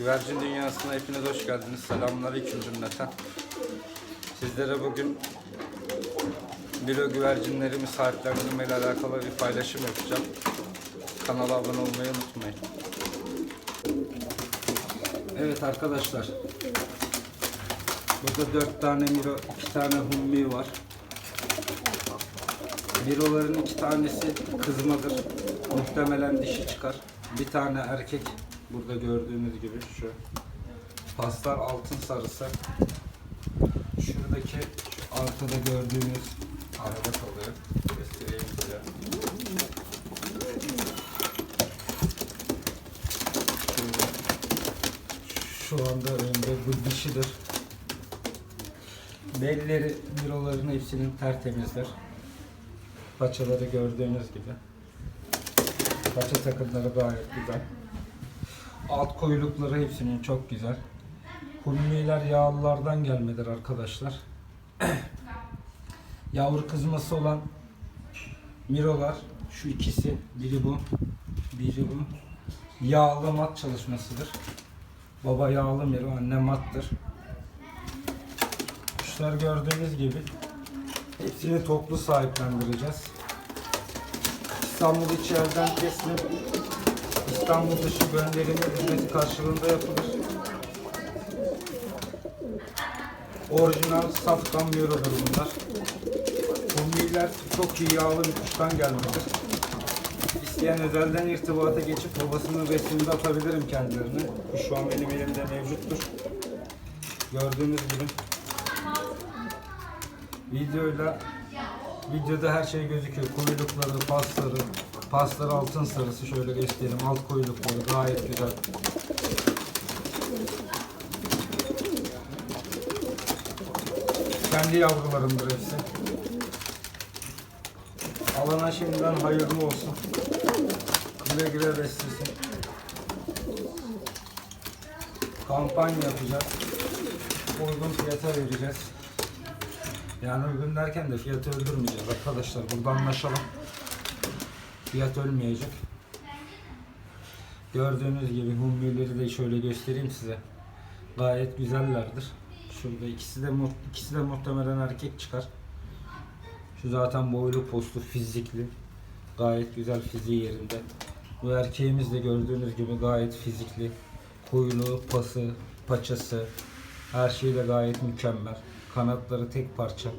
Güvercin dünyasına hepiniz hoş geldiniz. Selamünaleyküm cümleten. Sizlere bugün Bilo güvercinlerimi sahiplendirme ile alakalı bir paylaşım yapacağım. Kanala abone olmayı unutmayın. Evet arkadaşlar. Burada 4 tane Miro, 2 tane Hummi var. Miroların iki tanesi kızmadır. Muhtemelen dişi çıkar. Bir tane erkek. Burada gördüğünüz gibi şu. Paslar altın sarısı. Şuradaki şu arkada gördüğünüz araba kalıyor. Göstereyim size. Şu anda önde bu dişidir. Belleri, miroların hepsinin tertemizdir. Paçaları gördüğünüz gibi. Paça takımları gayet güzel. Alt koyulukları hepsinin çok güzel. Hummiler yağlılardan gelmedir arkadaşlar. Yavru kızması olan mirolar şu ikisi biri bu biri bu yağlı mat çalışmasıdır. Baba yağlı miro anne mattır. Kuşlar gördüğünüz gibi hepsini toplu sahiplendireceğiz. İstanbul içeriden kesim İstanbul dışı gönderimi ücreti karşılığında yapılır. Orijinal safkan mirodur bunlar. Hummiler çok iyi yağlı bir kuştan gelmedir. İsteyen özelden irtibata geçip babasının resmini atabilirim kendilerine. Kuş şu an benim elimde mevcuttur. Gördüğünüz gibi videoyla videoda her şey gözüküyor. Kuyrukları, pasları, pasları altın sarısı şöyle göstereyim. Alt kuyrukları gayet güzel. Kendi yavrularımdır hepsi. Alana şimdiden hayırlı olsun. Güle güle beslesin. Kampanya yapacağız. Uygun fiyata vereceğiz. Yani uygun derken de fiyatı öldürmeyeceğiz arkadaşlar. Burada anlaşalım. Fiyat ölmeyecek. Gördüğünüz gibi hummileri de şöyle göstereyim size. Gayet güzellerdir. Şurada ikisi de ikisi de muhtemelen erkek çıkar. Şu zaten boylu postlu fizikli. Gayet güzel fiziği yerinde. Bu erkeğimiz de gördüğünüz gibi gayet fizikli. Kuyruğu, pası, paçası her şey de gayet mükemmel. Kanatları tek parça.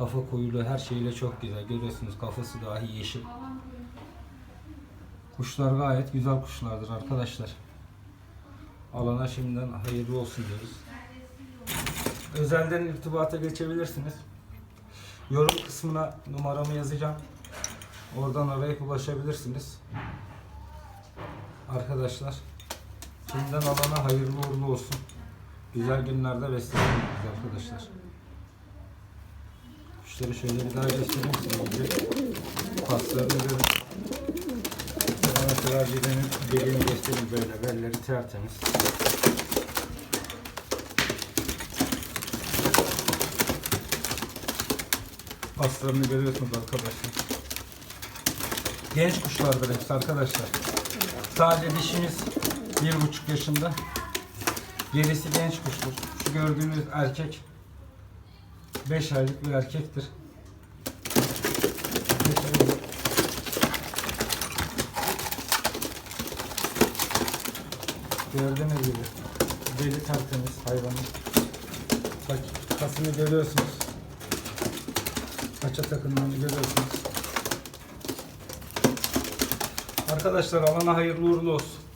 Kafa kuyruğu her şeyle çok güzel. Görüyorsunuz kafası dahi yeşil. Kuşlar gayet güzel kuşlardır arkadaşlar. Alana şimdiden hayırlı olsun diyoruz. Özelden irtibata geçebilirsiniz. Yorum kısmına numaramı yazacağım. Oradan arayıp ulaşabilirsiniz. Arkadaşlar şimdiden alana hayırlı uğurlu olsun. Güzel günlerde besleyelim arkadaşlar. Kuşları şöyle bir daha göstereyim size. iyice. Paslarını görün. Sonra güvercilerin belini göstereyim böyle. Belleri tertemiz. Paslarını görüyorsunuz arkadaşlar. Genç kuşlardır hepsi arkadaşlar. Sadece dişimiz bir buçuk yaşında. Gerisi genç kuştur. Şu gördüğünüz erkek 5 aylık bir erkektir. Gördüğünüz gibi deli tertemiz hayvanın. Bak kasını görüyorsunuz. Paça takımlarını görüyorsunuz. Arkadaşlar alana hayırlı uğurlu olsun.